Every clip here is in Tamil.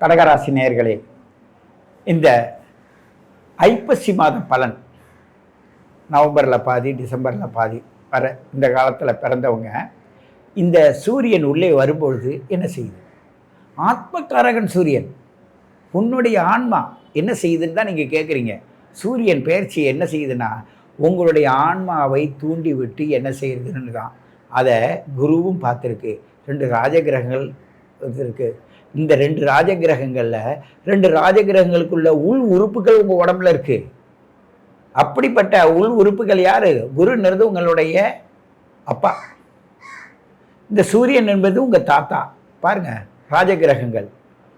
கடகராசி நேர்களே இந்த ஐப்பசி மாத பலன் நவம்பரில் பாதி டிசம்பரில் பாதி வர இந்த காலத்தில் பிறந்தவங்க இந்த சூரியன் உள்ளே வரும்பொழுது என்ன செய்யுது? ஆத்மகாரகன் சூரியன் உன்னுடைய ஆன்மா என்ன செய்யுதுன்னு தான் நீங்கள் கேட்குறீங்க சூரியன் பயிற்சி என்ன செய்யுதுன்னா உங்களுடைய ஆன்மாவை தூண்டி விட்டு என்ன செய்யுதுன்னு தான் அதை குருவும் பார்த்துருக்கு. ரெண்டு ராஜகிரகங்கள் இருக்குது இந்த ரெண்டு ராஜகிரகங்களில் ரெண்டு ராஜகிரகங்களுக்குள்ள உள் உறுப்புகள் உங்கள் உடம்புல இருக்குது அப்படிப்பட்ட உள் உறுப்புகள் யார்? குருன்றது உங்களுடைய அப்பா. இந்த சூரியன் என்பது உங்கள் தாத்தா. பாருங்க ராஜகிரகங்கள்.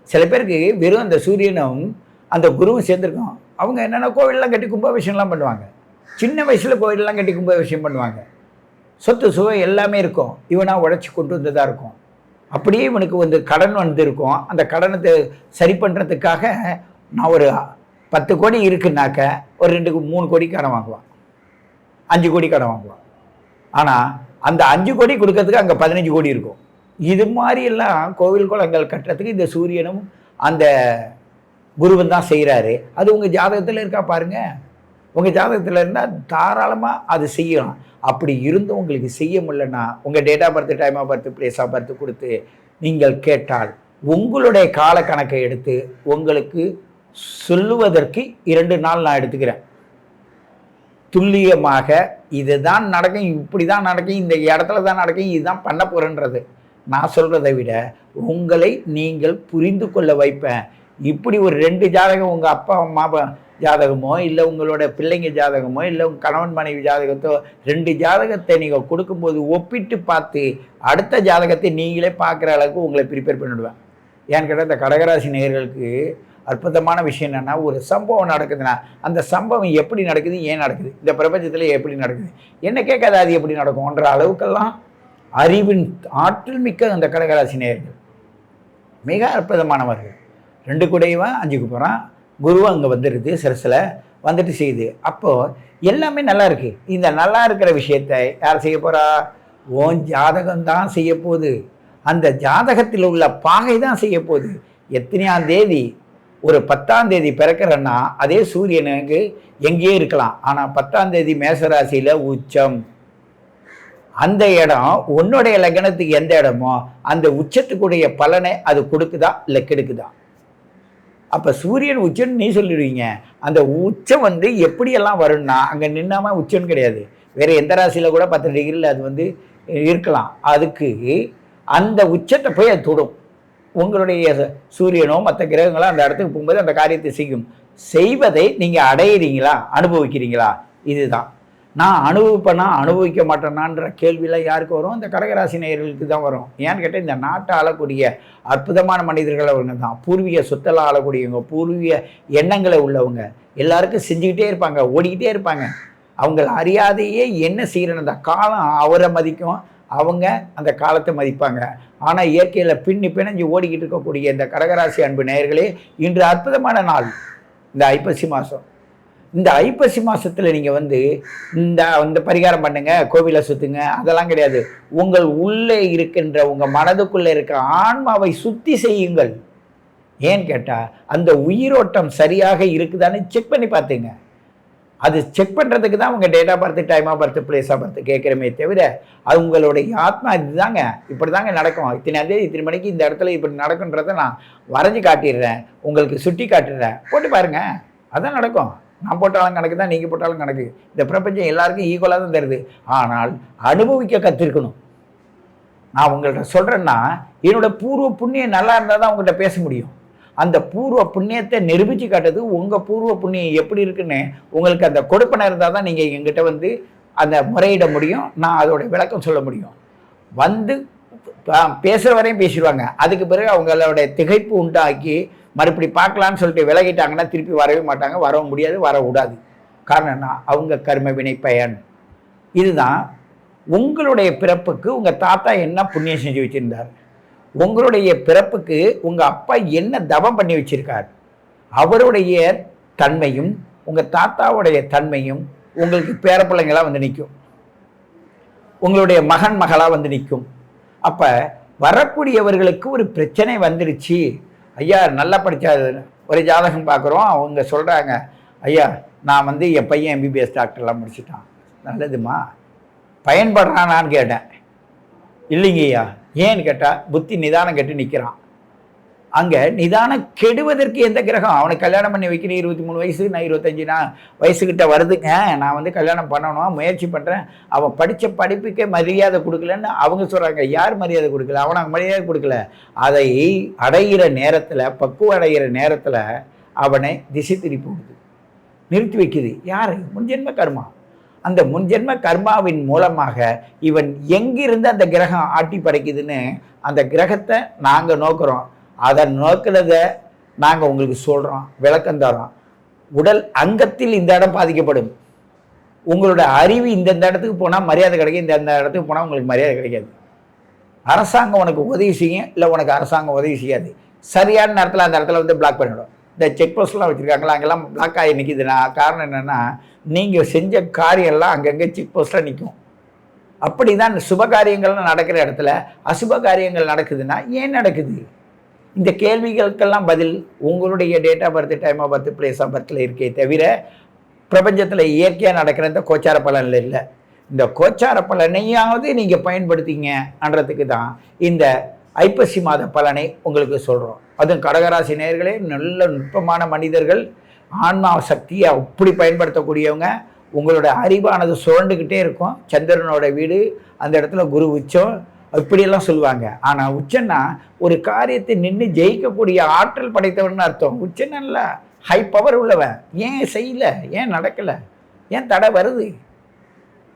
சில பேருக்கு வெறும் அந்த சூரியனும் அந்த குருவும் சேர்ந்துருக்கோம். அவங்க என்னென்ன கோவிலெலாம் கட்டி கும்பாபிஷேகம்லாம் பண்ணுவாங்க. சின்ன வயசில் கோவிலெலாம் கட்டி கும்பாபிஷேகம் பண்ணுவாங்க. சொத்து சுவை எல்லாமே இருக்கும். இவனாக உழைச்சி கொண்டு வந்ததாக இருக்கும். அப்படியே இவனுக்கு வந்து கடன் வந்திருக்கும். அந்த கடனை சரி பண்ணுறதுக்காக நான் ஒரு பத்து கோடி இருக்குன்னாக்க ஒரு ரெண்டு மூணு கோடி கடன் வாங்குவான். அஞ்சு கோடி கடன் வாங்குவான். ஆனால் அந்த அஞ்சு கோடி கொடுக்கறதுக்கு அங்கே பதினஞ்சு கோடி இருக்கும். இது மாதிரியெல்லாம் கோவில் குளங்கள் கட்டுறதுக்கு இந்த சூரியனும் அந்த குருவன் தான் செய்கிறாரு அது உங்கள் ஜாதகத்தில் இருக்கா பாருங்கள் உங்கள் ஜாதகத்தில் இருந்தால் தாராளமாக அது செய்யலாம். அப்படி இருந்தும் உங்களுக்கு செய்ய முடியலன்னா உங்கள் date of birth time of birth place of birth கொடுத்து நீங்கள் கேட்டால் உங்களுடைய கால கணக்கை எடுத்து உங்களுக்கு சொல்லுவதற்கு இரண்டு நாள் நான் எடுத்துக்கிறேன். துல்லியமாக இதுதான் நடக்கும் இப்படி தான் நடக்கும் இந்த இடத்துல தான் நடக்கும் இதுதான் பண்ண போகிறேன்றது நான் சொல்கிறதை விட உங்களை நீங்கள் புரிந்து கொள்ள வைப்பேன். இப்படி ஒரு ரெண்டு ஜாதகம் உங்கள் அப்பா அம்மா ஜாதகமோ இல்லை உங்களோட பிள்ளைங்க ஜாதகமோ இல்லை உங்கள் கணவன் மனைவி ஜாதகத்தோ ரெண்டு ஜாதகத்தை நீங்கள் கொடுக்கும்போது ஒப்பிட்டு பார்த்து அடுத்த ஜாதகத்தை நீங்களே பார்க்குற அளவுக்கு உங்களை ப்ரிப்பேர் பண்ணிவிடுவேன் ஏன்னு கேட்டால் இந்த கடகராசி நேயர்களுக்கு அற்புதமான விஷயம் என்னென்னா ஒரு சம்பவம் நடக்குதுன்னா அந்த சம்பவம் எப்படி நடக்குது ஏன் நடக்குது இந்த பிரபஞ்சத்தில் எப்படி நடக்குது என்ன கேட்காது அது எப்படி நடக்கும்ன்ற அளவுக்கெல்லாம் அறிவின் ஆற்றல் மிக்க அந்த கடகராசி நேயர்கள். மிக அற்புதமானவர்கள். ரெண்டு கூடையவன் அஞ்சுக்கு போகிறான் குருவும் அங்கே வந்துடுது சிரசில் வந்துட்டு செய்யுது. அப்போது எல்லாமே நல்லா இருக்குது இந்த நல்லா இருக்கிற விஷயத்தை யார் செய்ய போகிறா ஓன் ஜாதகம் தான் செய்ய போகுது. அந்த ஜாதகத்தில் உள்ள பாகை தான் செய்ய போகுது. எத்தனையாம் தேதி? ஒரு பத்தாம் தேதி பிறக்கிறன்னா அதே சூரியனுக்கு எங்கேயே இருக்கலாம். ஆனால் பத்தாம் தேதி மேசராசியில் உச்சம். அந்த இடம் உன்னுடைய லக்னத்துக்கு எந்த இடமோ அந்த உச்சத்துக்குடைய பலனை அது கொடுக்குதா? இல்லை கெடுக்குதா? அப்போ சூரியன் உச்சம்னு நீ சொல்லிடுவீங்க. அந்த உச்சம் வந்து எப்படியெல்லாம் வரும்னா அங்கே நின்னாமல் உச்சம் கிடையாது. வேறு எந்த ராசியில் கூட பத்து டிகிரியில் அது வந்து இருக்கலாம். அதுக்கு அந்த உச்சத்தை போய் அது தொடும். உங்களுடைய சூரியனோ மற்ற கிரகங்களோ அந்த இடத்துக்கு போகும்போது அந்த காரியத்தை செய்யும். செய்வதை நீங்கள் அடையிறீங்களா? அனுபவிக்கிறீங்களா? இதுதான். நான் அனுபவிப்பேனா அனுபவிக்க மாட்டேனான்ற கேள்வியெல்லாம் யாருக்கு வரும்? இந்த கடகராசி நேயர்களுக்கு தான் வரும். ஏன்னு கேட்டால் இந்த நாட்டை ஆளக்கூடிய அற்புதமான மனிதர்கள் அவங்க தான். பூர்வீக சொத்தெல்லாம் ஆளக்கூடியவங்க பூர்வீக எண்ணங்களை உள்ளவங்க. எல்லாருக்கும் செஞ்சுக்கிட்டே இருப்பாங்க ஓடிக்கிட்டே இருப்பாங்க. அவங்க அறியாதையே என்ன செய்யறன்னு காலம் அவரை மதிக்கும். அவங்க அந்த காலத்தை மதிப்பாங்க. ஆனால் இயற்கையில் பின்னி பிணைஞ்சு ஓடிக்கிட்டு இருக்கக்கூடிய இந்த கடகராசி அன்பு நேயர்களே இன்று அற்புதமான நாள். இந்த ஐப்பசி மாதம். இந்த ஐப்பசி மாதத்தில் நீங்கள் வந்து இந்த இந்த பரிகாரம் பண்ணுங்க கோவிலை சுற்றுங்க அதெல்லாம் கிடையாது. உங்கள் உள்ளே இருக்கின்ற உங்கள் மனதுக்குள்ளே இருக்க ஆன்மாவை சுத்தி செய்யுங்கள். ஏன்னு கேட்டால் அந்த உயிரோட்டம் சரியாக இருக்குதான்னு செக் பண்ணி பார்த்துங்க. அது செக் பண்ணுறதுக்கு தான் உங்கள் date of birth time of birth place of birth கேட்குறமே தவிர அது உங்களுடைய ஆத்மா இதுதாங்க. இப்படி தாங்க நடக்கும். இத்தனை தேதி இத்தனை மணிக்கு இந்த இடத்துல இப்படி நடக்குன்றதை நான் வரைஞ்சி காட்டிடுறேன். உங்களுக்கு சுட்டி காட்டுறேன் போட்டு பாருங்க. அதான் நடக்கும். நான் போட்டாலும் கணக்கு தான் நீங்கள் போட்டாலும் கணக்கு. இந்த பிரபஞ்சம் எல்லாருக்கும் ஈக்குவலாக தான் தருது. ஆனால் அனுபவிக்க கற்றுருக்கணும் நான் உங்கள்கிட்ட சொல்கிறேன்னா என்னோட பூர்வ புண்ணியம் நல்லா இருந்தால் தான் உங்கள்கிட்ட பேச முடியும். அந்த பூர்வ புண்ணியத்தை நிரூபித்து காட்டுறது உங்கள் பூர்வ புண்ணியம் எப்படி இருக்குன்னு உங்களுக்கு அந்த கொடுப்பனை இருந்தால் தான் நீங்கள் எங்கிட்ட வந்து அந்த முறையிட முடியும். நான் அதோட விளக்கம் சொல்ல முடியும். வந்து பேசுகிற வரையும் பேசிடுவாங்க. அதுக்கு பிறகு அவங்களோட திகைப்பு உண்டாக்கி மறுபடி பார்க்கலான்னு சொல்லிட்டு விலகிட்டாங்கன்னா திருப்பி வரவே மாட்டாங்க வரவும் முடியாது வர காரணம் என்ன? அவங்க கர்ம வினை பயன். இதுதான் உங்களுடைய பிறப்புக்கு உங்கள் தாத்தா என்ன புண்ணியம் செஞ்சு வச்சுருந்தார்? உங்களுடைய பிறப்புக்கு உங்கள் அப்பா என்ன தவம் பண்ணி வச்சுருக்கார்? அவருடைய தன்மையும் உங்கள் தாத்தாவுடைய தன்மையும் உங்களுக்கு பேரப்பிள்ளைங்களாக வந்து நிற்கும். உங்களுடைய மகன் மகளாக வந்து நிற்கும். அப்போ வரக்கூடியவர்களுக்கு ஒரு பிரச்சனை வந்துருச்சு. ஐயா நல்லா படிச்ச ஒரு ஜாதகம் பார்க்குறோம். அவங்க சொல்கிறாங்க ஐயா நான் வந்து என் பையன் எம்பிபிஎஸ் டாக்டர்லாம் முடிச்சுட்டான். நல்லதுமா? பயன்படுறானான்னு கேட்டேன். இல்லைங்கய்யா. ஏன்னு கேட்டால் புத்தி நிதானம் கெட்டு நிற்கிறான் அங்கே நிதானம் கெடுவதற்கு எந்த கிரகம்? அவனை கல்யாணம் பண்ணி வைக்கிறேன் இருபத்தி மூணு வயசு நான் இருபத்தஞ்சி நான் வயசுக்கிட்ட வருதுங்க. நான் வந்து கல்யாணம் பண்ணணும் முயற்சி பண்ணுறேன் அவன் படித்த படிப்புக்கே மரியாதை கொடுக்கலன்னு அவங்க சொல்கிறாங்க யார் மரியாதை கொடுக்கல? அவனுக்கு மரியாதை கொடுக்கல. அதை அடைகிற நேரத்தில் பக்குவம் அடைகிற நேரத்தில் அவனை திசை திருப்பி விடுது. நிறுத்தி வைக்குது. யார்? முன்ஜென்ம கர்மா. அந்த முன்ஜென்ம கர்மாவின் மூலமாக இவன் எங்கிருந்து அந்த கிரகம் ஆட்டி படைக்குதுன்னு அந்த கிரகத்தை நாங்கள் நோக்கிறோம். அதை நோக்கினதை நாங்கள் உங்களுக்கு சொல்கிறோம் விளக்கம் தரோம் உடல் அங்கத்தில் இந்த இடம் பாதிக்கப்படும். உங்களோட அறிவு இந்தந்த இடத்துக்கு போனால் மரியாதை கிடைக்கும் இந்தந்த இடத்துக்கு போனால் உங்களுக்கு மரியாதை கிடைக்காது. அரசாங்கம் உனக்கு உதவி செய்யும் இல்லை உனக்கு அரசாங்கம் உதவி செய்யாது. சரியான நேரத்தில் அந்த இடத்துல வந்து பிளாக் பண்ணிவிடும் இந்த செக் போஸ்ட்லாம் வச்சுருக்காங்களா அங்கெல்லாம் பிளாக் ஆகி நிற்கிதுன்னா காரணம் என்னென்னா நீங்கள் செஞ்ச காரியம்லாம் அங்கங்கே செக் போஸ்ட்டில் நிற்கும் அப்படி தான் சுப காரியங்கள்லாம் நடக்கிற இடத்துல அசுப காரியங்கள் நடக்குதுன்னா ஏன் நடக்குது? இந்த கேள்விகளுக்கெல்லாம் பதில் உங்களுடைய date of birth time of birth place of பர்த்தில் இருக்கே தவிர பிரபஞ்சத்தில் இயற்கையாக நடக்கிற இந்த கோச்சார பலனில் இல்லை. இந்த கோச்சார பலனையாவது நீங்கள் பயன்படுத்திங்கன்றதுக்கு தான் இந்த ஐப்பசி மாத பலனை உங்களுக்கு சொல்கிறோம் அதுவும் கடகராசி நேர்களே நல்ல நுட்பமான மனிதர்கள் ஆன்மா சக்தியை அப்படி பயன்படுத்தக்கூடியவங்க உங்களோட அறிவானது சுழண்டுக்கிட்டே இருக்கும். சந்திரனோட வீடு அந்த இடத்துல குரு உச்சம் இப்படியெல்லாம் சொல்லுவாங்க. ஆனால் உச்சன்னா ஒரு காரியத்தை நின்று ஜெயிக்கக்கூடிய ஆற்றல் படைத்தவன் அர்த்தம். உச்சனல்ல ஹை பவர் உள்ளவன். ஏன் செய்யல? ஏன் நடக்கலை? ஏன் தடை வருது?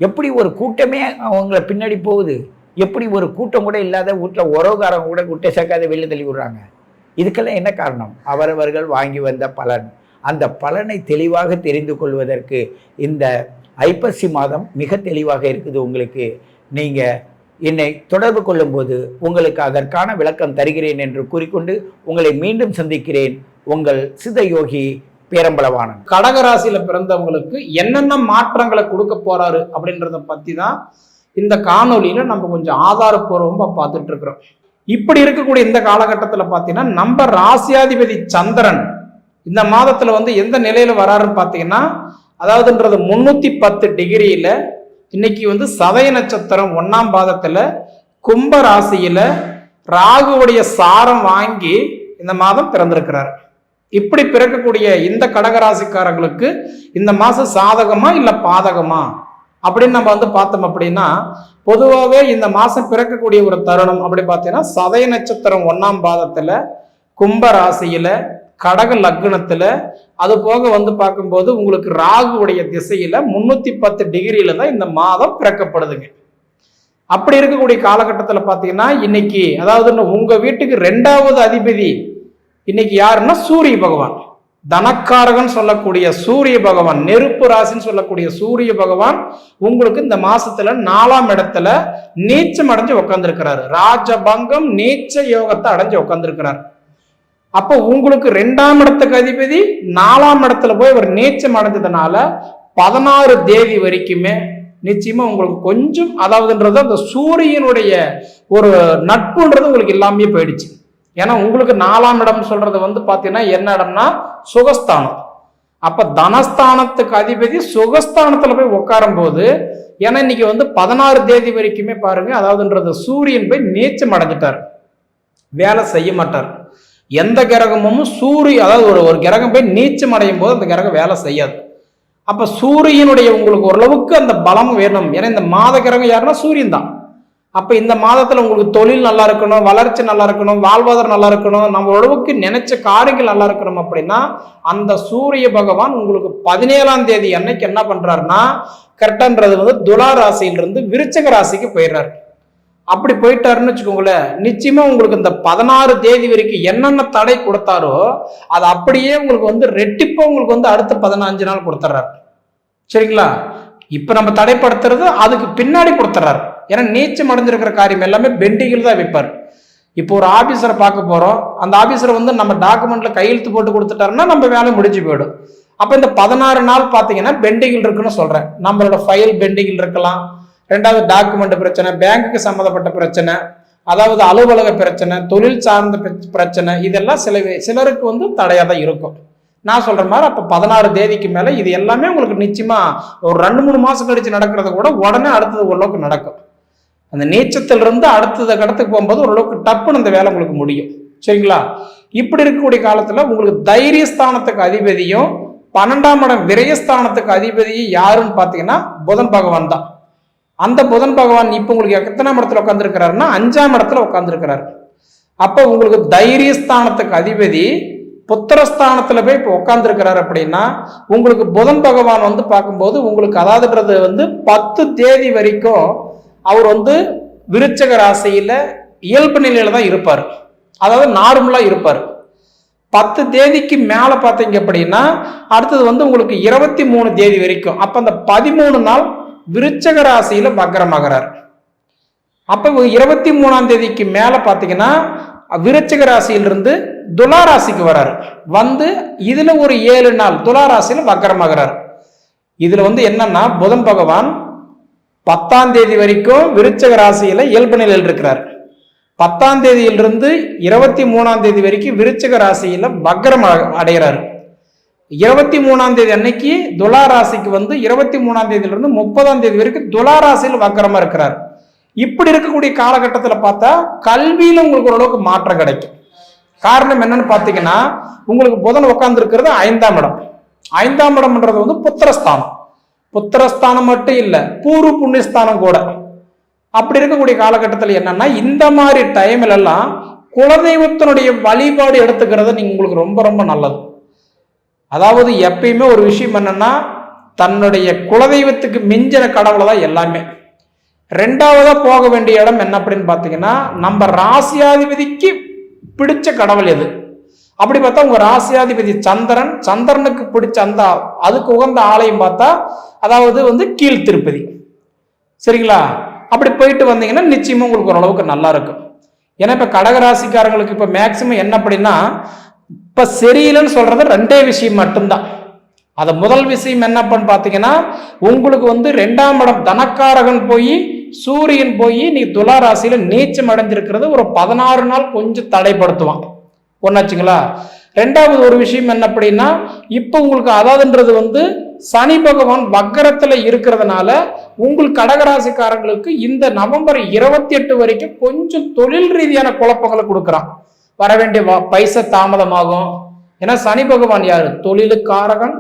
எப்படி ஒரு கூட்டமே அவங்கள பின்னாடி போகுது? எப்படி ஒரு கூட்டம் கூட இல்லாத வீட்டில் உறவுக்காரங்க கூட குட்டை சேர்க்காத வெளியே தள்ளி விடுறாங்க? இதுக்கெல்லாம் என்ன காரணம்? அவரவர்கள் வாங்கி வந்த பலன். அந்த பலனை தெளிவாக தெரிந்து கொள்வதற்கு இந்த ஐப்பசி மாதம் மிக தெளிவாக இருக்குது உங்களுக்கு. நீங்கள் என்னை தொடர்பு கொள்ளும்போது உங்களுக்கு அதற்கான விளக்கம் தருகிறேன் என்று கூறிக்கொண்டு உங்களை மீண்டும் சந்திக்கிறேன். உங்கள் சிதயோகி யோகி பேரம்பளவானன் கடகராசியில பிறந்தவங்களுக்கு என்னென்ன மாற்றங்களை கொடுக்க போறாரு அப்படின்றத பத்தி தான் இந்த காணொலியில நம்ம கொஞ்சம் ஆதாரப்பூர்வமாக பார்த்துட்டு இருக்கிறோம். இப்படி இருக்கக்கூடிய இந்த காலகட்டத்தில் பார்த்தீங்கன்னா நம்ம ராசியாதிபதி சந்திரன் இந்த மாதத்தில் வந்து எந்த நிலையில் வராருன்னு பார்த்தீங்கன்னா அதாவதுன்றது முந்நூற்றி பத்து டிகிரியில் இன்னைக்கு வந்து சதய நட்சத்திரம் ஒன்னாம் பாதத்துல கும்ப ராசியில ராகுவுடைய சாரம் வாங்கி இந்த மாதம் பிறந்திருக்கிறார். இப்படி பிறக்கக்கூடிய இந்த கடகராசிக்காரர்களுக்கு இந்த மாதம் சாதகமா இல்ல பாதகமா? அப்படின்னு நம்ம வந்து பார்த்தோம் அப்படின்னா பொதுவாகவே இந்த மாதம் பிறக்கக்கூடிய ஒரு தருணம் அப்படி பார்த்தீங்கன்னா சதய நட்சத்திரம் ஒன்னாம் பாதத்தில் கும்ப ராசியில் கடக லக்னத்துல அது போக வந்து பார்க்கும்போது உங்களுக்கு ராகுவுடைய திசையில முன்னூத்தி பத்து டிகிரியில தான் இந்த மாதம் பிறக்கப்படுதுங்க. அப்படி இருக்கக்கூடிய காலகட்டத்தில் பார்த்தீங்கன்னா இன்னைக்கு அதாவது உங்க வீட்டுக்கு ரெண்டாவது அதிபதி இன்னைக்கு யாருன்னா சூரிய பகவான். தனக்காரகன் சொல்லக்கூடிய சூரிய பகவான் நெருப்பு ராசின்னு சொல்லக்கூடிய சூரிய பகவான் உங்களுக்கு இந்த மாசத்துல நாலாம் இடத்துல நீச்சம் அடைஞ்சு உட்காந்துருக்கிறாரு ராஜபங்கம் நீச்ச யோகத்தை அடைஞ்சு உட்காந்துருக்கிறார் அப்போ உங்களுக்கு ரெண்டாம் இடத்துக்கு அதிபதி நாலாம் இடத்துல போய் ஒரு நீச்சம் அடைஞ்சதுனால பதினாறு தேதி வரைக்குமே நிச்சயமா உங்களுக்கு கொஞ்சம் அதாவதுன்றது அந்த சூரியனுடைய ஒரு நட்புன்றது உங்களுக்கு இல்லாமே போயிடுச்சு. ஏன்னா உங்களுக்கு நாலாம் இடம் சொல்றது வந்து பாத்தீங்கன்னா என்ன இடம்னா சுகஸ்தானம். அப்ப தனஸ்தானத்துக்கு அதிபதி சுகஸ்தானத்துல போய் உட்காரும் போது ஏன்னா இன்னைக்கு வந்து பதினாறு தேதி வரைக்குமே பாருங்க அதாவதுன்றது சூரியன் போய் நீச்சம் அடைஞ்சிட்டார். வேலை செய்ய மாட்டார். எந்த கிரகமும் சூரிய அதாவது ஒரு ஒரு கிரகம் போய் நீச்சம் அடையும் போது அந்த கிரகம் வேலை செய்யாது. அப்போ சூரியனுடைய உங்களுக்கு ஓரளவுக்கு அந்த பலம் வேணும். ஏன்னா இந்த மாத கிரகம் யாருன்னா சூரியன் தான். அப்போ இந்த மாதத்தில் உங்களுக்கு தொழில் நல்லா இருக்கணும் வளர்ச்சி நல்லா இருக்கணும் வாழ்வாதாரம் நல்லா இருக்கணும் நம்ம உழவுக்கு நினைச்ச காரியங்கள் நல்லா இருக்கணும் அப்படின்னா அந்த சூரிய பகவான் உங்களுக்கு பதினேழாம் தேதி அன்னைக்கு என்ன பண்றாருன்னா கரெக்டான்றது வந்து துலா ராசியிலிருந்து விருச்சக ராசிக்கு போயிடுறாரு. அப்படி போயிட்டாருன்னு வச்சுக்கோங்களேன் நிச்சயமா உங்களுக்கு இந்த பதினாறு தேதி வரைக்கும் என்னென்ன தடை கொடுத்தாரோ அது அப்படியே உங்களுக்கு வந்து ரெட்டிப்பா உங்களுக்கு வந்து அடுத்த பதினஞ்சு நாள் கொடுத்துட்றாரு சரிங்களா? இப்ப நம்ம தடைப்படுத்துறது அதுக்கு பின்னாடி கொடுத்துட்றாரு ஏன்னா நீச்சம் அடைஞ்சிருக்கிற காரியம் எல்லாமே பெண்டிங்கில் தான் வைப்பார். இப்போ ஒரு ஆபீசரை பார்க்க போறோம். அந்த ஆஃபீஸரை வந்து நம்ம டாக்குமெண்ட்ல கையெழுத்து போட்டு கொடுத்துட்டாருன்னா நம்ம வேலை முடிஞ்சு போயிடும். அப்ப இந்த பதினாறு நாள் பார்த்தீங்கன்னா பெண்டிங்கில் இருக்குன்னு சொல்றேன். நம்மளோட ஃபைல் பெண்டிங்கில் இருக்கலாம். ரெண்டாவது டாக்குமெண்ட் பிரச்சனை பேங்க்குக்கு சம்மந்தப்பட்ட பிரச்சனை அதாவது அலுவலக பிரச்சனை தொழில் சார்ந்த பிரச்சனை இதெல்லாம் சில சிலருக்கு வந்து தடையாக தான் இருக்கும். நான் சொல்கிற மாதிரி அப்போ பதினாறு தேதிக்கு மேலே இது எல்லாமே உங்களுக்கு நிச்சயமாக ஒரு ரெண்டு மூணு மாதம் கழித்து நடக்கிறத கூட உடனே அடுத்தது ஓரளவுக்கு நடக்கும். அந்த நீச்சத்திலிருந்து அடுத்தது கடத்துக்கு போகும்போது ஓரளவுக்கு டப்புன்னு அந்த வேலை உங்களுக்கு முடியும். சரிங்களா? இப்படி இருக்கக்கூடிய காலத்தில் உங்களுக்கு தைரியஸ்தானத்துக்கு அதிபதியும் பன்னெண்டாம் இடம் விரயஸ்தானத்துக்கு அதிபதியும் யாருன்னு பார்த்தீங்கன்னா புதன் பகவான் தான். அந்த புதன் பகவான் இப்போ உங்களுக்கு எத்தனாம் இடத்துல உட்காந்துருக்கிறாருன்னா அஞ்சாம் இடத்துல உட்காந்துருக்கிறார் அப்போ உங்களுக்கு தைரியஸ்தானத்துக்கு அதிபதி புத்திரஸ்தானத்தில் போய் இப்போ உட்காந்துருக்கிறார் அப்படின்னா உங்களுக்கு புதன் பகவான் வந்து பார்க்கும்போது உங்களுக்கு அதாவதுன்றது வந்து பத்து தேதி வரைக்கும் அவர் வந்து விருச்சக ராசியில் இயல்பு நிலையில தான் இருப்பார். அதாவது நார்மலாக இருப்பார். பத்து தேதிக்கு மேலே பார்த்தீங்க அப்படின்னா அடுத்தது வந்து உங்களுக்கு இருபத்தி மூணு தேதி வரைக்கும். அப்போ அந்த பதிமூணு நாள் விருச்சக ராசியில வக்ரமாகிறார் அப்போ இருபத்தி மூணாம் தேதிக்கு மேலே பார்த்தீங்கன்னா விருச்சக ராசியிலிருந்து துலா ராசிக்கு வராரு. வந்து இதில் ஒரு ஏழு நாள் துலா ராசியில் வக்கரமாகிறார். இதில் வந்து என்னன்னா புதன் பகவான் பத்தாம் தேதி வரைக்கும் விருச்சக ராசியில் இயல்பு நிலையில் இருக்கிறார். பத்தாம் தேதியிலிருந்து இருபத்தி மூணாம் தேதி வரைக்கும் விருச்சக ராசியில் வக்ரம் அடைகிறார் இருபத்தி மூணாம் தேதி அன்னைக்கு துலா ராசிக்கு வந்து இருபத்தி மூணாம் தேதியிலிருந்து முப்பதாம் தேதி வரைக்கும் துலா ராசியில் வக்கரமா இருக்கிறார். இப்படி இருக்கக்கூடிய காலகட்டத்தில் பார்த்தா கல்வியில் உங்களுக்கு ஓரளவுக்கு மாற்றம் கிடைக்கும். காரணம் என்னன்னு பார்த்தீங்கன்னா உங்களுக்கு புதன் உட்காந்துருக்கிறது ஐந்தாம் இடம். ஐந்தாம் இடம்ன்றது வந்து புத்திரஸ்தானம். புத்திரஸ்தானம் மட்டும் இல்லை பூர்வ புண்ணியஸ்தானம் கூட. அப்படி இருக்கக்கூடிய காலகட்டத்தில் என்னன்னா இந்த மாதிரி டைம்ல எல்லாம் குலதெய்வத்தினுடைய வழிபாடு எடுத்துக்கிறது நீங்க உங்களுக்கு ரொம்ப ரொம்ப நல்லது. அதாவது எப்பயுமே ஒரு விஷயம் என்னன்னா தன்னுடைய குலதெய்வத்துக்கு மிஞ்சின கடவுளை தான் எல்லாமே. ரெண்டாவதா போக வேண்டிய இடம் என்ன அப்படின்னு பார்த்தீங்கன்னா நம்ம ராசியாதிபதிக்கு பிடிச்ச கடவுள் எது? அப்படி பார்த்தா உங்க ராசியாதிபதி சந்திரன் சந்திரனுக்கு பிடிச்ச அந்த அதுக்கு உகந்த ஆலயம் பார்த்தா அதாவது வந்து கீழ் திருப்பதி. சரிங்களா? அப்படி போயிட்டு வந்தீங்கன்னா நிச்சயமா உங்களுக்கு ஓரளவுக்கு நல்லா இருக்கும். ஏன்னா இப்ப கடகராசிக்காரங்களுக்கு இப்ப மேக்சிமம் என்ன அப்படின்னா இப்போ சரியில்லைன்னு சொல்கிறது ரெண்டே விஷயம் மட்டும்தான். அது முதல் விஷயம் என்ன பண்ணு பார்த்தீங்கன்னா உங்களுக்கு வந்து ரெண்டாம் இடம் தனக்காரகன் போய் சூரியன் போய் நீ துலா ராசியில் நீச்சம் அடைஞ்சிருக்கிறது ஒரு பதினாறு நாள் கொஞ்சம் தடைப்படுத்துவான். ஒன்றாச்சுங்களா ரெண்டாவது ஒரு விஷயம் என்ன அப்படின்னா இப்போ உங்களுக்கு அதாவதுன்றது வந்து சனி பகவான் வக்கரத்தில் இருக்கிறதுனால உங்கள் கடகராசிக்காரங்களுக்கு இந்த நவம்பர் இருபத்தி எட்டு வரைக்கும் கொஞ்சம் தொழில் ரீதியான குழப்பங்களை கொடுக்குறான். வர வேண்டிய வ- பைசா தாமதமாகும். ஏன்னா சனி பகவான் யாரு? தொழிலுக்காரகன்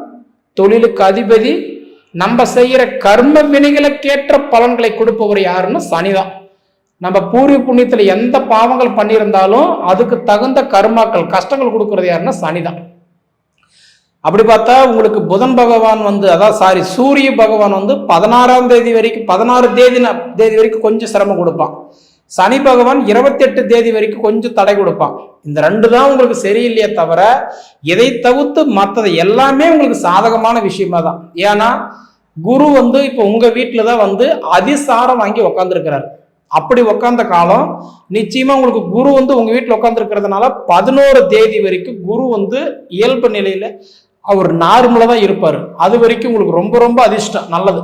தொழிலுக்கு அதிபதி. நம்ம செய்யற கர்ம வினைகளுக்கேற்ற பலன்களை கொடுப்பவர் யாருன்னா சனிதான். நம்ம பூர்வ புண்ணியத்துல எந்த பாவங்கள் பண்ணியிருந்தாலும் அதுக்கு தகுந்த கர்மாக்கள் கஷ்டங்கள் கொடுக்கறது யாருன்னா சனிதான். அப்படி பார்த்தா உங்களுக்கு புதன் பகவான் வந்து அதான் சாரி சூரிய பகவான் வந்து பதினாறாம் தேதி வரைக்கும் பதினாறு தேதி தேதி வரைக்கும் கொஞ்சம் சிரமம் கொடுப்பான். சனி பகவான் இருபத்தெட்டு தேதி வரைக்கும் கொஞ்சம் தடை கொடுப்பான். இந்த ரெண்டு தான் உங்களுக்கு சரியில்லையே தவிர இதை தவிர்த்து மற்றது எல்லாமே உங்களுக்கு சாதகமான விஷயமா தான். ஏன்னா குரு வந்து இப்போ உங்கள் வீட்டில் தான் வந்து அதிசாரம் வாங்கி உக்காந்துருக்கிறார். அப்படி உட்காந்த காலம் நிச்சயமா உங்களுக்கு குரு வந்து உங்க வீட்டில் உட்காந்துருக்கிறதுனால பதினோரு தேதி வரைக்கும் குரு வந்து இயல்பு நிலையில அவர் நார்மலாக தான் இருப்பார். அது வரைக்கும் உங்களுக்கு ரொம்ப ரொம்ப அதிர்ஷ்டம் நல்லது.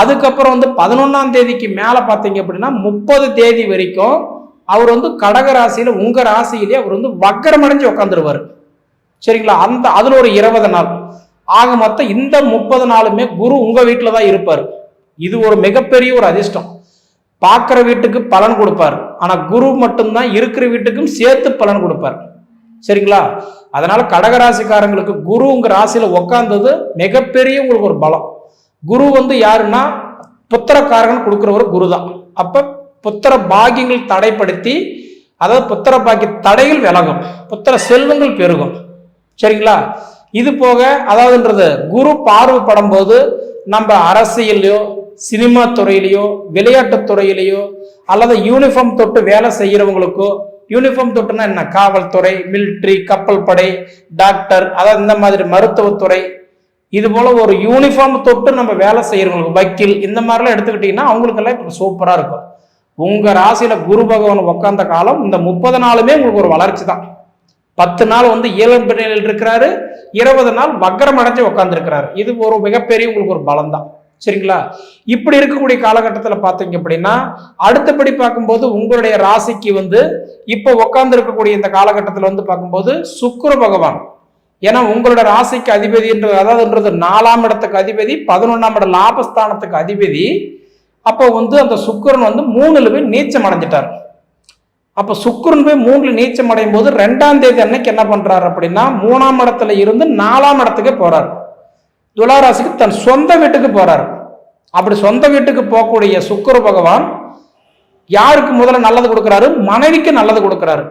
அதுக்கப்புறம் வந்து பதினொன்றாம் தேதிக்கு மேலே பார்த்தீங்க அப்படின்னா முப்பது தேதி வரைக்கும் அவர் வந்து கடக ராசியில் உங்கள் ராசியிலே அவர் வந்து வக்கரமடைஞ்சு உட்காந்துருவார் சரிங்களா? அந்த அதில் ஒரு இருபது நாள். ஆக மொத்தம் இந்த முப்பது நாளுமே குரு உங்கள் வீட்டில் தான் இருப்பார். இது ஒரு மிகப்பெரிய ஒரு அதிர்ஷ்டம். பார்க்குற வீட்டுக்கு பலன் கொடுப்பார். ஆனால் குரு மட்டும்தான் இருக்கிற வீட்டுக்கும் சேர்த்து பலன் கொடுப்பார். சரிங்களா? அதனால கடகராசிக்காரங்களுக்கு குரு உங்கள் ராசியில் உட்காந்தது மிகப்பெரிய உங்களுக்கு ஒரு பலம். குரு வந்து யாருன்னா புத்திரக்காரகன் கொடுக்குறவர் குரு தான் அப்ப புத்திர பாகியங்கள் தடைப்படுத்தி அதாவது புத்திர பாக்கிய தடைகள் விலகும். புத்திர செல்வங்கள் பெருகும். சரிங்களா? இது போக அதாவதுன்றது குரு பார்வைப்படும் போது நம்ம அரசியல்லையோ சினிமா துறையிலையோ விளையாட்டு துறையிலையோ அல்லது யூனிஃபார்ம் தொட்டு வேலை செய்கிறவங்களுக்கோ யூனிஃபார்ம் தொட்டுனா என்ன? காவல்துறை மிலிட்ரி கப்பல் படை டாக்டர் அதாவது இந்த மாதிரி மருத்துவத்துறை இது போல ஒரு யூனிஃபார்ம் தொட்டு நம்ம வேலை செய்யறவங்களுக்கு வக்கீல் இந்த மாதிரிலாம் எடுத்துக்கிட்டீங்கன்னா அவங்களுக்கெல்லாம் இப்போ சூப்பராக இருக்கும். உங்கள் ராசியில் குரு பகவான் உட்காந்த காலம் இந்த முப்பது நாளுமே உங்களுக்கு ஒரு வளர்ச்சி தான். பத்து நாள் வந்து ஏழு நிலையில் இருக்கிறாரு இருபது நாள் வக்கரம் அடைஞ்சு உட்காந்துருக்கிறாரு இது ஒரு மிகப்பெரிய உங்களுக்கு ஒரு பலம் தான். சரிங்களா? இப்படி இருக்கக்கூடிய காலகட்டத்தில் பார்த்தீங்க அப்படின்னா அடுத்தபடி பார்க்கும்போது உங்களுடைய ராசிக்கு வந்து இப்போ உட்கார்ந்து இருக்கக்கூடிய இந்த காலகட்டத்தில் வந்து பார்க்கும்போது சுக்கர பகவான் ஏன்னா உங்களோட ராசிக்கு அதிபதின்றது அதாவதுன்றது நாலாம் இடத்துக்கு அதிபதி பதினொன்றாம் இட லாபஸ்தானத்துக்கு அதிபதி. அப்போ வந்து அந்த சுக்கரன் வந்து மூணுல போய் நீச்சம் அடைஞ்சிட்டார். அப்போ சுக்கரன் போய் மூணுல நீச்சம் அடையும் போது ரெண்டாம் தேதி அன்னைக்கு என்ன பண்றாரு அப்படின்னா மூணாம் இடத்துல இருந்து நாலாம் இடத்துக்கு போறாரு. துளாராசிக்கு தன் சொந்த வீட்டுக்கு போறாரு. அப்படி சொந்த வீட்டுக்கு போகக்கூடிய சுக்கர பகவான் யாருக்கு முதல்ல நல்லது கொடுக்குறாரு? மனைவிக்கு நல்லது கொடுக்குறாரு.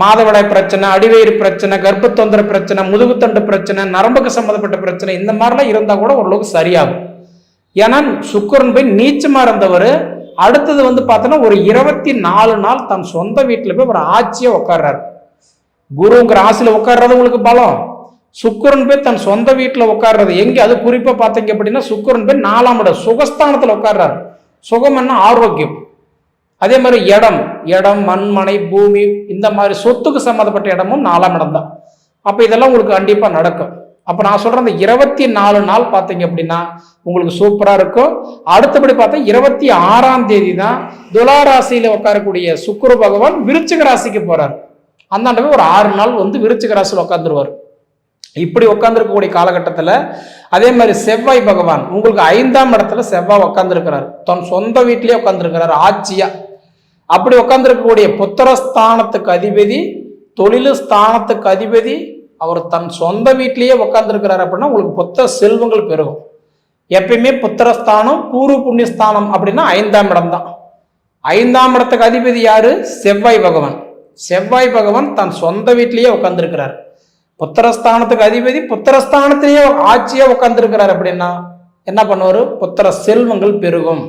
மாதவிடாய் பிரச்சனை அடிவயிறு பிரச்சனை கர்ப்பத்தொந்தர பிரச்சனை முதுகுத்தண்டு பிரச்சனை நரம்புக்கு சம்மந்தப்பட்ட பிரச்சனை இந்த மாதிரிலாம் இருந்தால் கூட ஓரளவுக்கு சரியாகும். ஏன்னா சுக்கரன் போய் நீச்சமாக இருந்தவர் அடுத்தது வந்து பார்த்தோன்னா ஒரு இருபத்தி நாலு நாள் தன் சொந்த வீட்டில் போய் ஒரு ஆட்சியை உட்கார்றாரு குருங்கிற ஆசையில் உட்கார்றது உங்களுக்கு பலம். சுக்கரன் போய் தன் சொந்த வீட்டில் உட்கார்றது எங்கே? அது குறிப்பாக பார்த்தீங்க அப்படின்னா சுக்கரன் போய் நாலாம் இடம் சுகஸ்தானத்தில் உட்கார்றாரு சுகம்னா ஆரோக்கியம். அதே மாதிரி இடம் இடம் மண் மனை பூமி இந்த மாதிரி சொத்துக்கு சம்மந்தப்பட்ட இடமும் நாலாம் இடம் தான் அப்போ இதெல்லாம் உங்களுக்கு கண்டிப்பாக நடக்கும். அப்போ நான் சொல்கிறேன் அந்த இருபத்தி நாலு நாள் பார்த்தீங்க அப்படின்னா உங்களுக்கு சூப்பராக இருக்கும். அடுத்தபடி பார்த்தா இருபத்தி ஆறாம் தேதி தான் துலா ராசியில் உட்காரக்கூடிய சுக்குரு பகவான் விருச்சிக ராசிக்கு போகிறார் அந்தாண்டவே ஒரு ஆறு நாள் வந்து விருச்சிக ராசியில் உட்காந்துருவார் இப்படி உட்காந்துருக்கக்கூடிய காலகட்டத்தில் அதே மாதிரி செவ்வாய் பகவான் உங்களுக்கு ஐந்தாம் இடத்துல செவ்வாய் உட்காந்துருக்கிறார் தன் சொந்த வீட்டிலேயே உட்காந்துருக்கிறார் ஆட்சியாக அப்படி உட்காந்துருக்கக்கூடிய புத்திரஸ்தானத்துக்கு அதிபதி தொழில் ஸ்தானத்துக்கு அதிபதி அவர் தன் சொந்த வீட்டிலேயே உட்காந்துருக்கிறார் அப்படின்னா உங்களுக்கு புத்த செல்வங்கள் பெருகும். எப்பயுமே புத்திரஸ்தானம் பூர்வ புண்ணியஸ்தானம் அப்படின்னா ஐந்தாம் இடம் தான் ஐந்தாம் இடத்துக்கு அதிபதி யாரு? செவ்வாய் பகவான். செவ்வாய் பகவான் தன் சொந்த வீட்டிலேயே உட்காந்துருக்கிறார் புத்திரஸ்தானத்துக்கு அதிபதி புத்திரஸ்தானத்திலேயே ஆட்சியாக உட்காந்துருக்கிறார் அப்படின்னா என்ன பண்ணுவார்? புத்திர செல்வங்கள் பெருகும்.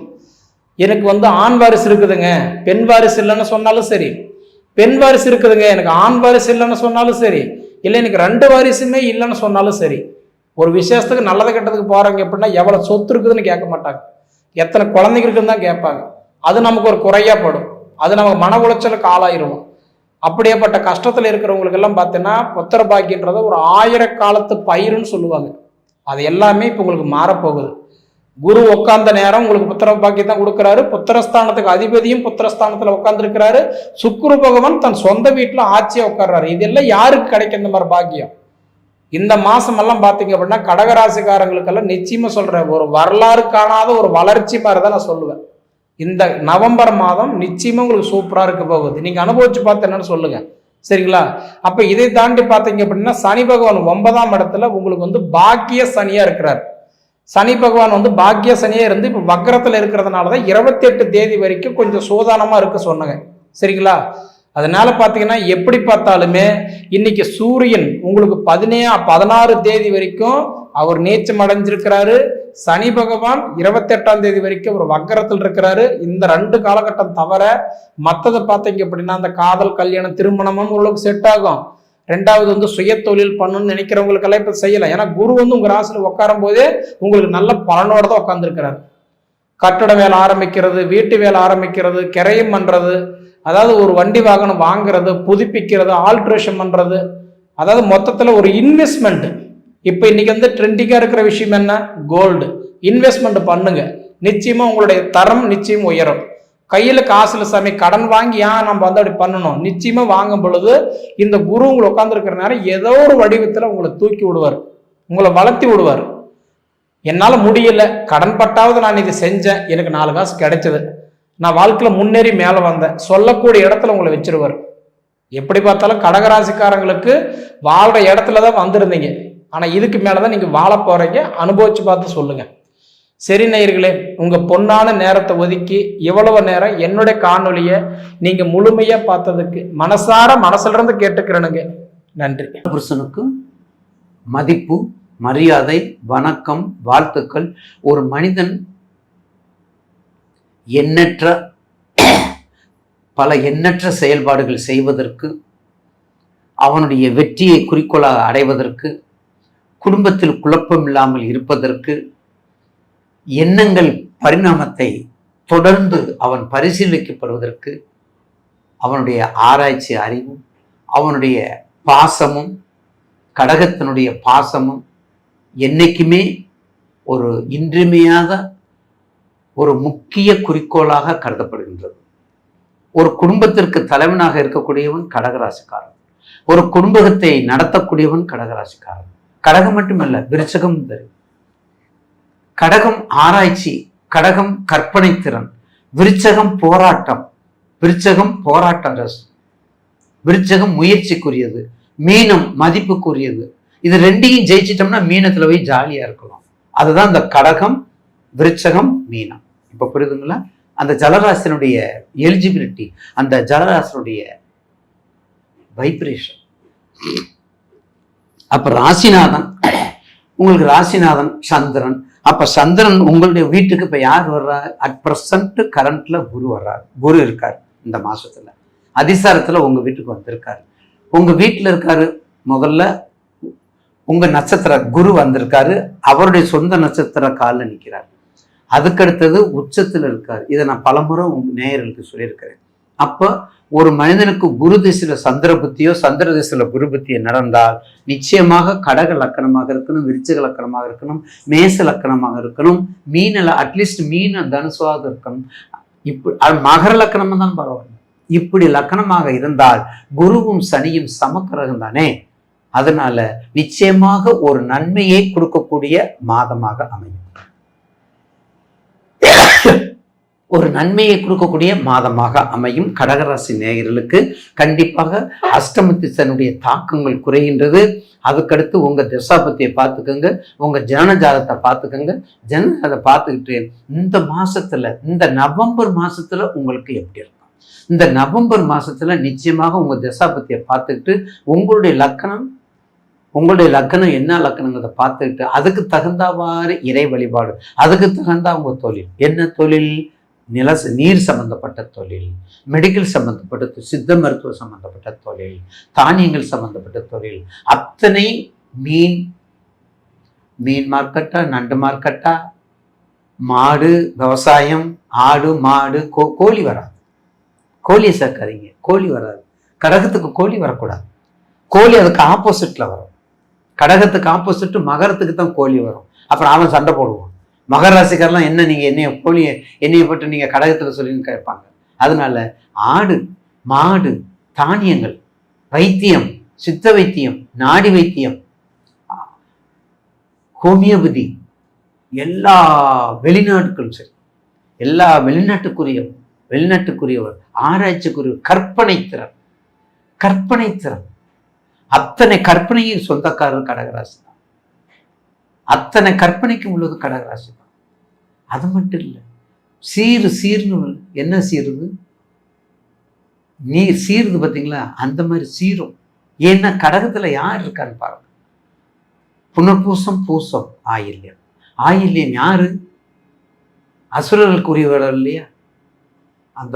எனக்கு வந்து ஆண் வாரிசு இருக்குதுங்க பெண் வாரிசு இல்லைன்னு சொன்னாலும் சரி. பெண் வாரிசு இருக்குதுங்க எனக்கு ஆண் வாரிசு இல்லைன்னு சொன்னாலும் சரி. இல்லை எனக்கு ரெண்டு வாரிசுமே இல்லைன்னு சொன்னாலும் சரி. ஒரு விசேஷத்துக்கு நல்லது கெட்டதுக்கு போகிறாங்க எப்படின்னா எவ்வளோ சொத்து இருக்குதுன்னு கேட்க மாட்டாங்க. எத்தனை குழந்தைங்க இருக்குன்னு தான் கேட்பாங்க. அது நமக்கு ஒரு குறையாக படும். அது நமக்கு மன உளைச்சலுக்கு ஆளாயிருவோம். அப்படியேப்பட்ட கஷ்டத்தில் இருக்கிறவங்களுக்கெல்லாம் பார்த்தீங்கன்னா புத்திர பாக்கியன்றத ஒரு ஆயிரக்காலத்து பயிருன்னு சொல்லுவாங்க. அது எல்லாமே இப்போ உங்களுக்கு மாறப்போகுது. குரு உட்கார்ந்த நேரம் உங்களுக்கு புத்திர பாக்கியம் தான் கொடுக்குறாரு. புத்திரஸ்தானத்துக்கு அதிபதியும் புத்திரஸ்தானத்தில் உட்காந்துருக்கிறாரு சுக்குரு பகவான் தன் சொந்த வீட்டில் ஆட்சியாக உட்கார்றாரு இதெல்லாம் யாருக்கு கிடைக்கும் இந்த மாதிரி பாக்கியம்? இந்த மாசமெல்லாம் பார்த்தீங்க அப்படின்னா கடகராசிக்காரங்களுக்கெல்லாம் நிச்சயமாக சொல்கிறேன் ஒரு வரலாறு காணாத ஒரு வளர்ச்சி மாதிரி தான் நான் சொல்லுவேன். இந்த நவம்பர் மாதம் நிச்சயமாக உங்களுக்கு சூப்பராக இருக்க போகுது. நீங்கள் அனுபவிச்சு பார்த்து என்னன்னு சொல்லுங்கள் சரிங்களா? அப்போ இதை தாண்டி பார்த்தீங்க அப்படின்னா சனி பகவான் ஒன்பதாம் இடத்துல உங்களுக்கு வந்து பாக்கிய சனியாக இருக்கிறார். சனி பகவான் வந்து பாக்கிய சனியா இருந்து இப்போ வக்கரத்தில் இருக்கிறதுனால தான் இருபத்தி எட்டு தேதி வரைக்கும் கொஞ்சம் சோதானமாக இருக்க சொன்னாங்க. சரிங்களா? அதனால பார்த்தீங்கன்னா எப்படி பார்த்தாலுமே இன்னைக்கு சூரியன் உங்களுக்கு பதினே பதினாறு தேதி வரைக்கும் அவர் நீச்சம் அடைஞ்சிருக்கிறாரு. சனி பகவான் இருபத்தெட்டாம் தேதி வரைக்கும் ஒரு வக்கரத்தில் இருக்கிறாரு. இந்த ரெண்டு காலகட்டம் தவிர மற்றதை பார்த்தீங்க அப்படின்னா அந்த காதல் கல்யாணம் திருமணமும் உங்களுக்கு செட் ஆகும். ரெண்டாவது வந்து சுய தொழில் பண்ணணும்னு நினைக்கிறவங்களுக்கெல்லாம் இப்போ செய்யலாம் ஏன்னா குரு வந்து உங்கள் ராசியில் உட்காரும் போதே உங்களுக்கு நல்ல பலனோட தான் உட்காந்துருக்கிறார் கட்டட வேலை ஆரம்பிக்கிறது வீட்டு வேலை ஆரம்பிக்கிறது கிரையும் பண்ணுறது அதாவது ஒரு வண்டி வாகனம் வாங்குறது புதுப்பிக்கிறது ஆல்ட்ரேஷன் பண்ணுறது அதாவது மொத்தத்தில் ஒரு இன்வெஸ்ட்மெண்ட் இப்போ இன்றைக்கி வந்து ட்ரெண்டிங்காக இருக்கிற விஷயம் என்ன? கோல்டு இன்வெஸ்ட்மெண்ட் பண்ணுங்க. நிச்சயமாக உங்களுடைய தரம் நிச்சயம் உயரும். கையில் காசுல சாமி கடன் வாங்கி ஏன் நம்ம வந்து அப்படி பண்ணணும்? நிச்சயமா வாங்கும் பொழுது இந்த குரு உங்களை உட்காந்துருக்கிற நேரம் ஏதோ ஒரு வடிவத்தில் உங்களை தூக்கி விடுவார். உங்களை வளர்த்தி விடுவார். என்னால் முடியல. கடன் பட்டாவது நான் இது செஞ்சேன். எனக்கு நாலு காசு கிடைச்சது. நான் வாழ்க்கையில் முன்னேறி மேலே வந்தேன். சொல்லக்கூடிய இடத்துல உங்களை வச்சிருவார். எப்படி பார்த்தாலும் கடகராசிக்காரங்களுக்கு வாழ்கிற இடத்துல தான் வந்திருந்தீங்க. ஆனால் இதுக்கு மேலே தான் நீங்கள் வாழ போகிறீங்க அனுபவிச்சு பார்த்து சொல்லுங்கள் சரி நேயர்களே உங்கள் பொன்னான நேரத்தை ஒதுக்கி இவ்வளவு நேரம் என்னுடைய காணொலியை நீங்கள் முழுமையாக பார்த்ததுக்கு மனசார மனசிலிருந்து கேட்டுக்கிறேனுங்க. நன்றி. புருஷனுக்கு மதிப்பு மரியாதை வணக்கம் வாழ்த்துக்கள். ஒரு மனிதன் எண்ணற்ற பல எண்ணற்ற செயல்பாடுகள் செய்வதற்கு அவனுடைய வெற்றியை குறிக்கோளாக அடைவதற்கு குடும்பத்தில் குழப்பம் இல்லாமல் இருப்பதற்கு எண்ணங்கள் பரிணாமத்தை தொடர்ந்து அவன் பரிசீலிக்கப்படுவதற்கு அவனுடைய ஆராய்ச்சி அறிவும் அவனுடைய பாசமும் கடகத்தினுடைய பாசமும் என்றைக்குமே ஒரு இன்றியமையாத ஒரு முக்கிய குறிக்கோளாக கருதப்படுகின்றது. ஒரு குடும்பத்திற்கு தலைவனாக இருக்கக்கூடியவன் கடகராசிக்காரன். ஒரு குடும்பத்தை நடத்தக்கூடியவன் கடகராசிக்காரன். கடகம் மட்டுமல்ல விருச்சகம் தரும் கடகம் ஆராய்ச்சி கடகம் கற்பனை திறன் விருச்சகம் போராட்டம் விருச்சகம் போராட்டம் ரஸ் விருச்சகம் முயற்சிக்குரியது மீனம் மதிப்புக்குரியது. இது ரெண்டையும் ஜெயிச்சிட்டோம்னா மீனத்துல போய் ஜாலியா இருக்கலாம். அதுதான் இந்த கடகம் விருச்சகம் மீனம். இப்ப புரியுதுங்களா? அந்த ஜலராசனுடைய எலிஜிபிலிட்டி அந்த ஜலராசனுடைய வைப்ரேஷன் அப்ப ராசிநாதன் உங்களுக்கு ராசிநாதன் சந்திரன் அப்ப சந்திரன் உங்களுடைய வீட்டுக்கு இப்ப யார் வர்றா அட் பிரசன்ட் கரண்ட்ல குரு வர்றார். குரு இருக்கார் இந்த மாசத்துல. அதிசாரத்துல உங்க வீட்டுக்கு வந்திருக்காரு. உங்க வீட்டுல இருக்காரு முதல்ல உங்க நட்சத்திர குரு வந்திருக்காரு. அவருடைய சொந்த நட்சத்திர காலில் நிற்கிறார் அதுக்கடுத்தது உச்சத்தில் இருக்காரு. இதை நான் பலமுறை உங்க நேயர்களுக்கு சொல்லியிருக்கிறேன். அப்போ ஒரு மனிதனுக்கு குரு திசையில சந்திர புத்தியோ சந்திர திசையில குரு புத்தியோ நடந்தால் நிச்சயமாக கடக லக்கணமாக இருக்கணும் விருச்சிக லக்கணமாக இருக்கணும் மேச லக்கணமாக இருக்கணும் மீனில் அட்லீஸ்ட் மீன் தனுசுவாக இருக்கணும். இப்படி மகர லக்கணமாக தான் பரவாயில்ல. இப்படி லக்கணமாக இருந்தால் குருவும் சனியும் சமக்கிரகம் தானே. அதனால நிச்சயமாக ஒரு நன்மையை கொடுக்கக்கூடிய மாதமாக அமையும். ஒரு நன்மையை கொடுக்கக்கூடிய மாதமாக அமையும். கடகராசி நேயர்களுக்கு கண்டிப்பாக அஷ்டமத்திசனுடைய தாக்கங்கள் குறைகின்றது. அதுக்கடுத்து உங்கள் திசாபத்தியை பார்த்துக்கோங்க. உங்கள் ஜனஜாதத்தை பார்த்துக்கோங்க. ஜனஜாதத்தை பார்த்துக்கிட்டு இந்த மாதத்தில் இந்த நவம்பர் மாதத்தில் உங்களுக்கு எப்படி இருக்கும்? இந்த நவம்பர் மாதத்தில் நிச்சயமாக உங்கள் திசாபத்தியை பார்த்துக்கிட்டு உங்களுடைய லக்கணம் உங்களுடைய லக்கணம் என்ன லக்கணங்கிறத பார்த்துக்கிட்டு அதுக்கு தகுந்தவாறு இறை வழிபாடு அதுக்கு தகுந்த உங்கள் தொழில். என்ன தொழில்? நில நீர் சம்பந்தப்பட்ட தொழில் மெடிக்கல் சம்பந்தப்பட்ட சித்த மருத்துவ சம்பந்தப்பட்ட தொழில் தானியங்கள் சம்பந்தப்பட்ட தொழில் அத்தனை மீன் மீன் மார்க்கெட்டா நண்டு மார்க்கெட்டா மாடு விவசாயம் ஆடு மாடு கோ கோழி வராது. கோழியை சேர்க்காதீங்க கோழி வராது. கடகத்துக்கு கோழி வரக்கூடாது. கோழி அதுக்கு ஆப்போசிட்டில் வரும். கடகத்துக்கு ஆப்போசிட்டு மகரத்துக்கு தான் கோழி வரும். அப்புறம் அவன் சண்டை போடுவான். மகர ராசிக்காரெல்லாம் என்ன நீங்க என்னைய போலி என்னைய போட்டு நீங்க கடகத்தில் சொல்லின்னு கேட்பாங்க. அதனால ஆடு மாடு தானியங்கள் வைத்தியம் சித்த வைத்தியம் நாடி வைத்தியம் ஹோமியோபதி எல்லா வெளிநாடுகளும் சரி எல்லா வெளிநாட்டுக்குரிய வெளிநாட்டுக்குரியவர் ஆராய்ச்சிக்குரிய கற்பனை திறன் கற்பனை திறன். அத்தனை கற்பனையும் சொந்தக்காரர் கடகராசி தான். அத்தனை கற்பனைக்கும் உள்ளது கடகராசி தான். அது மட்டும் இல்லை. சீரு சீர்னு என்ன சீருது நீர் சீருது பார்த்தீங்களா அந்த மாதிரி சீரும். ஏன்னா கடகத்துல யார் இருக்கான்னு பாருங்க. புனர்பூசம் பூசம் ஆயில்யம். ஆயில்யம் யாரு? அசுரர்களுக்குரியவர் இல்லையா? அந்த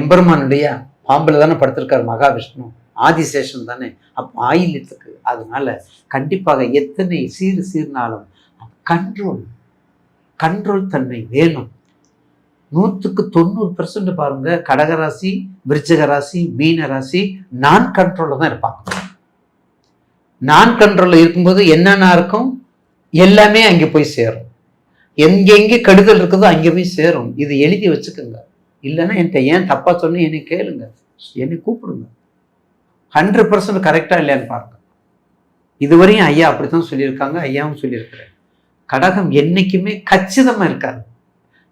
எம்பெருமானுடைய பாம்பில் தானே படுத்திருக்கார் மகாவிஷ்ணு. ஆதிசேஷன் தானே. அப்போ ஆயில்யத்துக்கு. அதனால கண்டிப்பாக எத்தனை சீர் சீர்னாலும் கண்ட்ரோல் கண்ட்ரோல் தன்மை வேணும். நூற்றுக்கு தொண்ணூறு பெர்சன்ட் பாருங்க கடகராசி விருச்சிக ராசி மீன ராசி நான் கண்ட்ரோலில் தான் இருப்பாங்க. நான் கண்ட்ரோலில் இருக்கும்போது என்னென்ன இருக்கும்? எல்லாமே அங்கே போய் சேரும். எங்கெங்கே கெடுதல் இருக்குதோ அங்கே போய் சேரும். இது எழுதி வச்சுக்கோங்க. இல்லைன்னா என்கிட்ட ஏன் தப்பாக சொன்னு என்னை கேளுங்க. என்னை கூப்பிடுங்க. ஹண்ட்ரட் பர்சன்ட் கரெக்டாக இல்லையான்னு பாருங்க. இதுவரையும் ஐயா அப்படித்தான் சொல்லியிருக்காங்க ஐயாவும் சொல்லியிருக்கிறேன் கடகம் என்றைக்குமே கச்சிதமாக இருக்காது.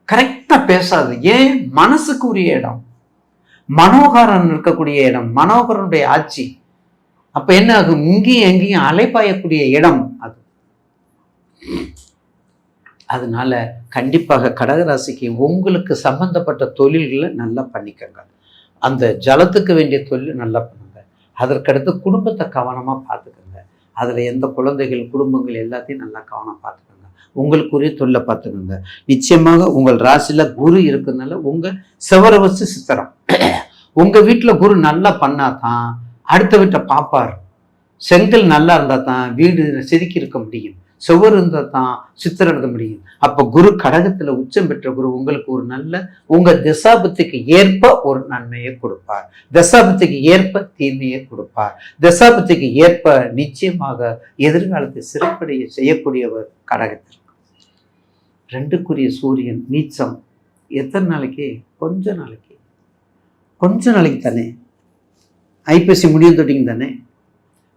கரெக்டாக பேசாது. ஏன்? மனசுக்கு உரிய இடம். மனோகரன் இருக்கக்கூடிய இடம். மனோகரனுடைய ஆட்சி. அப்போ என்ன ஆகும்? இங்கேயும் எங்கேயும் அலைப்பாயக்கூடிய இடம் அது. அதனால கண்டிப்பாக கடகராசிக்கு உங்களுக்கு சம்பந்தப்பட்ட தொழில்களை நல்லா பண்ணிக்கோங்க. அந்த ஜலத்துக்கு வேண்டிய தொழில் நல்லா பண்ணுங்க. அதற்கடுத்து குடும்பத்தை கவனமாக பார்த்துக்கோங்க. அதில் எந்த குழந்தைகள் குடும்பங்கள் எல்லாத்தையும் நல்லா கவனம் பார்த்துக்கோங்க. உங்களுக்குரிய தொழிலை பார்த்துக்கோங்க. நிச்சயமாக உங்கள் ராசியில குரு இருக்கிறதுனால உங்க செவரவசு சித்திரம். உங்க வீட்டுல குரு நல்லா பண்ணாதான் அடுத்த வீட்டை பார்ப்பார். செங்கல் நல்லா இருந்தா தான் வீடு செதுக்கி இருக்க முடியும். சுவர் இருந்தால் தான் சித்திரம் எழுத முடியும். அப்போ குரு கடகத்துல உச்சம் பெற்ற குரு உங்களுக்கு ஒரு நல்ல உங்க திசாபத்துக்கு ஏற்ப ஒரு நன்மையை கொடுப்பார். தசாபத்துக்கு ஏற்ப தீமையை கொடுப்பார். தசாபத்துக்கு ஏற்ப நிச்சயமாக எதிர்காலத்தை சிறப்படைய செய்யக்கூடியவர் கடகத்தில். ரெண்டுக்குரிய சூரியன் நீச்சம். எத்தனை நாளைக்கு? கொஞ்ச நாளைக்கு. கொஞ்ச நாளைக்கு தானே. ஐப்பசி முடியும் தொட்டிங்க தானே.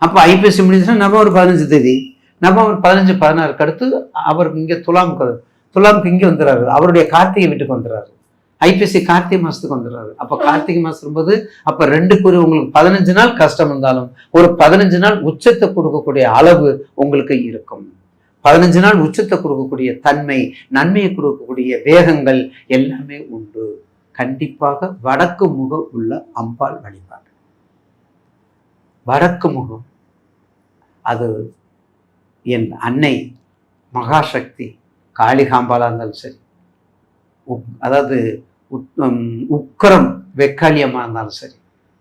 அப்போ ஐப்பசி முடிஞ்சுன்னா நவம்பர் பதினஞ்சு தேதி. நவம்பர் பதினஞ்சு பதினாறுக்கு அடுத்து அவருக்கு இங்கே துலாமுக்கு துலாமுக்கு இங்கே வந்துடுறாரு அவருடைய கார்த்திகை வீட்டுக்கு வந்துடுறாரு ஐபிஎஸ்சி கார்த்திகை மாதத்துக்கு வந்துடுறாரு அப்போ கார்த்திகை மாதம் போது அப்போ ரெண்டு குறி உங்களுக்கு பதினஞ்சு நாள் கஷ்டம் இருந்தாலும் ஒரு பதினஞ்சு நாள் உச்சத்தை கொடுக்கக்கூடிய அளவு உங்களுக்கு இருக்கும். பதினஞ்சு நாள் உச்சத்தை கொடுக்கக்கூடிய தன்மை நன்மையை கொடுக்கக்கூடிய வேகங்கள் எல்லாமே உண்டு. கண்டிப்பாக வடக்கு முகம் உள்ள அம்பாள் வழிபாடு. வடக்கு முகம் அது என் அன்னை மகாசக்தி காளிகாம்பாலா இருந்தாலும் சரி அதாவது உம், உக்கரம் வெக்காளியம்மா இருந்தாலும் சரி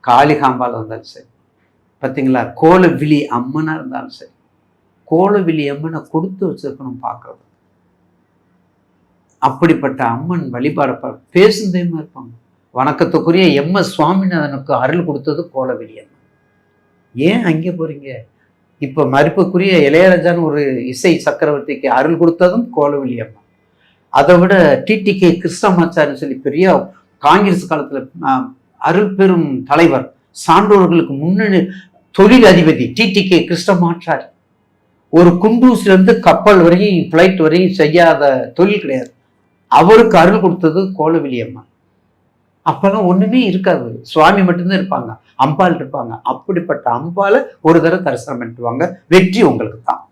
காளிகாம்பாலாக இருந்தாலும் சரி பார்த்தீங்களா கோலவிழி அம்மனாக இருந்தாலும் சரி கோலவிழி அம்மனை கொடுத்து வச்சிருக்கணும் பார்க்கறது. அப்படிப்பட்ட அம்மன் வழிபாடு ப- பேசும் இருப்பாங்க. வணக்கத்துக்குரிய எம் எஸ் சுவாமிநாதனுக்கு அருள் கொடுத்தது கோலவெளி அம்மன். ஏன் அங்கே போறீங்க? இப்போ மறுப்புக்குரிய இளையராஜான்னு ஒரு இசை சக்கரவர்த்திக்கு அருள் கொடுத்ததும் கோலவெளி அம்மன். அதை விட டிடிகே கிருஷ்ணமாச்சாரின்னு சொல்லி பெரிய காங்கிரஸ் காலத்துல அருள் பெரும் தலைவர் சான்றோர்களுக்கு முன்னணி தொழில் அதிபதி டிடிகே கிருஷ்ணமாச்சாரி. ஒரு குண்டூஸ்லேருந்து கப்பல் வரையும் ஃப்ளைட் வரையும் செய்யாத தொழில் கிடையாது. அவருக்கு அருள் கொடுத்தது கோலவிழி அம்மன் அப்போல்லாம் ஒன்றுமே இருக்காது. சுவாமி மட்டும்தான் இருப்பாங்க. அம்பாள் இருப்பாங்க. அப்படிப்பட்ட அம்பாலை ஒரு தடவை தரிசனம் பண்ணிட்டு வாங்க. வெற்றி உங்களுக்கு தான்